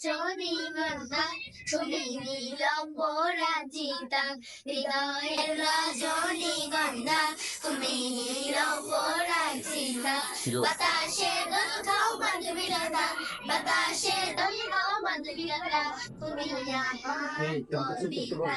রজনীগন্ধা তুমি নীল পরাজিতা হৃদয়ের রজনীগন্ধা তুমি নীল বাতাসে দোল খাও মাধবীলতা বাতাসে দোল খাও মাধবীলতা তুমি আমার কবিতা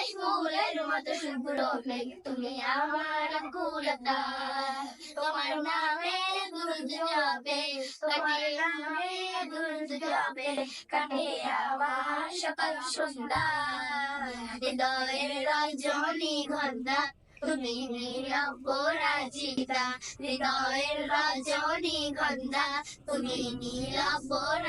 কাশফুলের মতো শুভ্র মেঘ তুমি আমার আকুলতা তোমার নামে দুরুদ যাবে তোমার নামে দুরুদ যাবে কাটে আমার সকাল সন্ধ্যা। হৃদয়ের রজনী গন্ধা, তুমি নীলপরাজিতা হৃদয়ের রজনী গন্ধা, তুমি বড়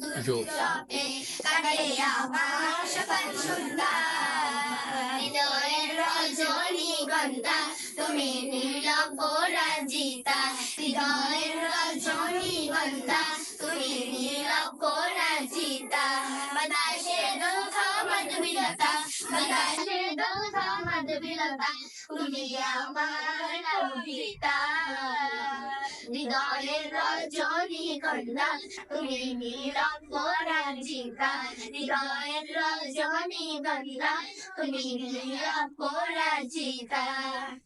দুর্জপে কাটে আমার সকাল সন্ধ্যা হৃদয়ের রজনী গন্ধা তুমি নীল পরাজিতা হৃদয়ের রজনী তুমি নীল পরাজিতা বাতাসে দুঃখ মধুবিলতা বাতাসে দুঃখ মধুবিলতা তুমি আমার কবিতা 니가의 러전이 건다. 금이니라 보라지다 니가의 러전이 건다. 금이니라 보라지다.